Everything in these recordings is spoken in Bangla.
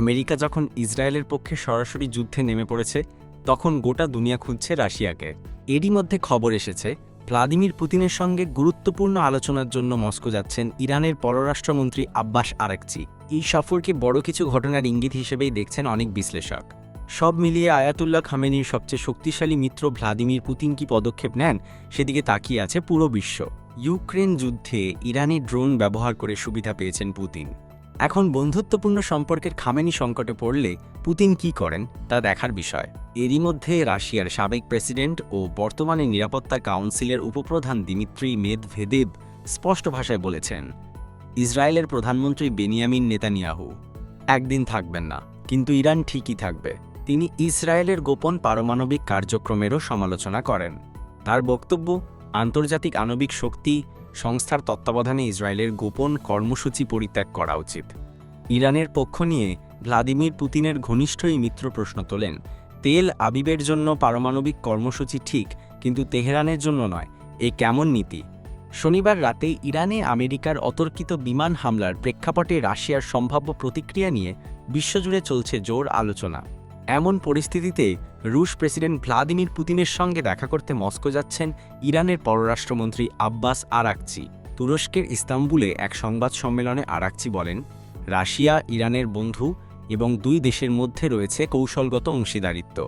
আমেরিকা যখন ইসরায়েলের পক্ষে সরাসরি যুদ্ধে নেমে পড়েছে, তখন গোটা দুনিয়া খুঁজছে রাশিয়াকে। এরই মধ্যে খবর এসেছে, ভ্লাদিমির পুতিনের সঙ্গে গুরুত্বপূর্ণ আলোচনার জন্য মস্কো যাচ্ছেন ইরানের পররাষ্ট্রমন্ত্রী আব্বাস আরাকচি। এই সফরকে বড় কিছু ঘটনার ইঙ্গিত হিসেবেই দেখছেন অনেক বিশ্লেষক। সব মিলিয়ে আয়াতুল্লাহ খামেনির সবচেয়ে শক্তিশালী মিত্র ভ্লাদিমির পুতিন কি পদক্ষেপ নেন, সেদিকে তাকিয়ে আছে পুরো বিশ্ব। ইউক্রেন যুদ্ধে ইরানি ড্রোন ব্যবহার করে সুবিধা পেয়েছেন পুতিন। এখন বন্ধুত্বপূর্ণ সম্পর্কের খামেনি সংকটে পড়লে পুতিন কি করেন তা দেখার বিষয়। এরই মধ্যে রাশিয়ার সাবেক প্রেসিডেন্ট ও বর্তমানে নিরাপত্তা কাউন্সিলের উপপ্রধান দিমিত্রি মেদভেদেব স্পষ্ট ভাষায় বলেছেন, ইসরায়েলের প্রধানমন্ত্রী বেনিয়ামিন নেতানিয়াহু একদিন থাকবেন না, কিন্তু ইরান ঠিকই থাকবে। তিনি ইসরায়েলের গোপন পারমাণবিক কার্যক্রমেরও সমালোচনা করেন। তার বক্তব্য, আন্তর্জাতিক আণবিক শক্তি সংস্থার তত্ত্বাবধানে ইসরায়েলের গোপন কর্মসূচি পরিত্যাগ করা উচিত। ইরানের পক্ষ নিয়ে ভ্লাদিমির পুতিনের ঘনিষ্ঠই মিত্র প্রশ্ন তোলেন, তেল আবিবের জন্য পারমাণবিক কর্মসূচি ঠিক, কিন্তু তেহরানের জন্য নয়, এ কেমন নীতি? শনিবার রাতে ইরানে আমেরিকার অতর্কিত বিমান হামলার প্রেক্ষাপটে রাশিয়ার সম্ভাব্য প্রতিক্রিয়া নিয়ে বিশ্বজুড়ে চলছে জোর আলোচনা। এমন পরিস্থিতিতে রুশ প্রেসিডেন্ট ভ্লাদিমির পুতিনের সঙ্গে দেখা করতে মস্কো যাচ্ছেন ইরানের পররাষ্ট্রমন্ত্রী আব্বাস আরাকচি। তুরস্কের ইস্তাম্বুলে এক সংবাদ সম্মেলনে আরাকচি বলেন, রাশিয়া, ইরানের বন্ধু এবং দুই দেশের মধ্যে রয়েছে কৌশলগত অংশীদারিত্ব।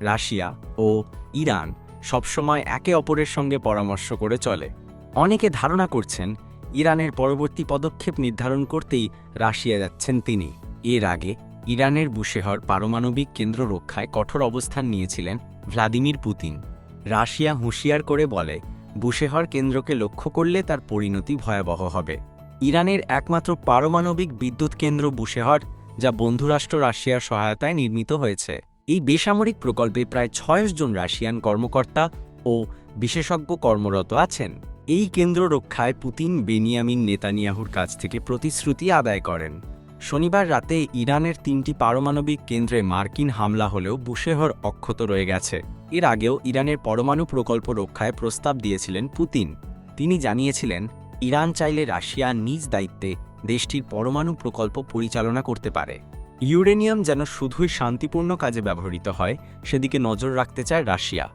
রাশিয়া ও ইরান সবসময় একে অপরের সঙ্গে পরামর্শ করে চলে। অনেকে ধারণা করছেন, ইরানের পরবর্তী পদক্ষেপ নির্ধারণ করতেই রাশিয়া যাচ্ছেন তিনি। এর আগে ইরানের বুশেহর পারমাণবিক কেন্দ্র রক্ষায় কঠোর অবস্থান নিয়েছিলেন ভ্লাদিমির পুতিন। রাশিয়া হুঁশিয়ার করে বলে, বুশেহর কেন্দ্রকে লক্ষ্য করলে তার পরিণতি ভয়াবহ হবে। ইরানের একমাত্র পারমাণবিক বিদ্যুৎ কেন্দ্র বুশেহর, যা বন্ধুরাষ্ট্র রাশিয়ার সহায়তায় নির্মিত হয়েছে। এই বেসামরিক প্রকল্পে প্রায় ছয়শো জন রাশিয়ান কর্মকর্তা ও বিশেষজ্ঞ কর্মরত আছেন। এই কেন্দ্র রক্ষায় পুতিন বেনিয়ামিন নেতানিয়াহুর কাছ থেকে প্রতিশ্রুতি আদায় করেন। শনিবার রাতে ইরানের তিনটি পারমাণবিক কেন্দ্রে মার্কিন হামলা হলেও বুশেহর অক্ষত রয়ে গেছে। এর আগেও ইরানের পরমাণু প্রকল্প রক্ষায় প্রস্তাব দিয়েছিলেন পুতিন। তিনি জানিয়েছিলেন, ইরান চাইলে রাশিয়া নিজ দায়িত্বে দেশটির পরমাণু প্রকল্প পরিচালনা করতে পারে। ইউরেনিয়াম যেন শুধুই শান্তিপূর্ণ কাজে ব্যবহৃত হয়, সেদিকে নজর রাখতে চায় রাশিয়া।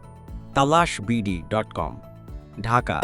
তালাশ বিডি ডট কম, ঢাকা।